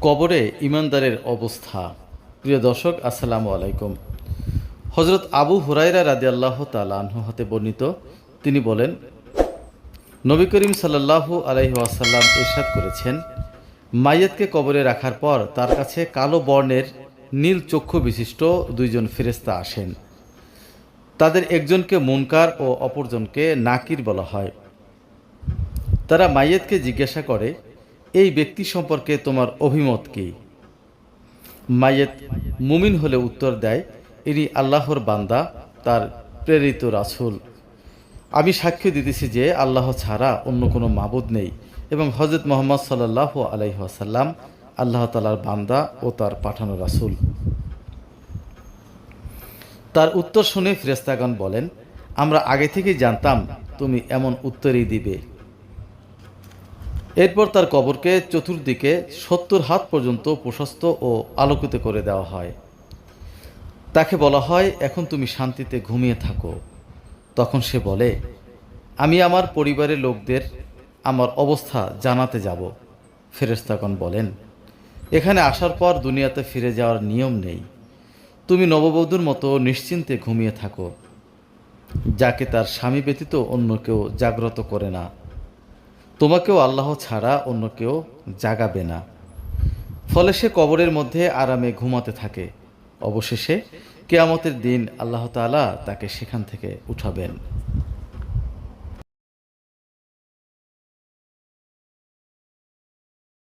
কবরে ইমানদারের অবস্থা। প্রিয় দর্শক, আসসালামু আলাইকুম। হজরত আবু হুরাইরা রাদি আল্লাহ তালাহ হতে বর্ণিত, তিনি বলেন, নবী করিম সাল্লাল্লাহু আলাইহি ওয়াসাল্লাম ইরশাদ করেছেন, মাইয়াতকে কবরে রাখার পর তার কাছে কালো বর্ণের নীল চক্ষু বিশিষ্ট দুইজন ফেরেস্তা আসেন। তাদের একজনকে মুনকার ও অপরজনকে নাকির বলা হয়। তারা মাইয়েতকে জিজ্ঞাসা করে এই ব্যক্তি সম্পর্কে তোমার অভিমত কি? মায়েত মুমিন হলে উত্তর দেয়, ইনি আল্লাহর বান্দা, তার প্রেরিত রাসূল। আমি সাক্ষ্য দিতেছি যে আল্লাহ ছাড়া অন্য কোনো মাবুদ নেই এবং হজরত মোহাম্মদ সাল্লাহ আলাইহাসাল্লাম আল্লাহ তালার বান্দা ও তার পাঠানো রাসূল। তার উত্তর শুনে ফেরেস্তাগণ বলেন, আমরা আগে থেকেই জানতাম তুমি এমন উত্তরই দিবে। এরপর তার কবরকে চতুর্দিকে সত্তর হাত পর্যন্ত প্রশস্ত ও আলোকিত করে দেওয়া হয়। তাকে বলা হয়, এখন তুমি শান্তিতে ঘুমিয়ে থাকো। তখন সে বলে, আমি আমার পরিবারের লোকদের আমার অবস্থা জানাতে যাব। ফেরেস্তাগণ বলেন, এখানে আসার পর দুনিয়াতে ফিরে যাওয়ার নিয়ম নেই। তুমি নববধূর মতো নিশ্চিন্তে ঘুমিয়ে থাকো, যাকে তার স্বামী ব্যতীত অন্য কেউ জাগ্রত করে না। তোমাকেও আল্লাহ ছাড়া অন্য কেউ জাগাবে না। ফলে সে কবরের মধ্যে আরামে ঘুমাতে থাকে। অবশেষে কেয়ামতের দিন আল্লাহ তালা তাকে সেখান থেকে উঠাবেন।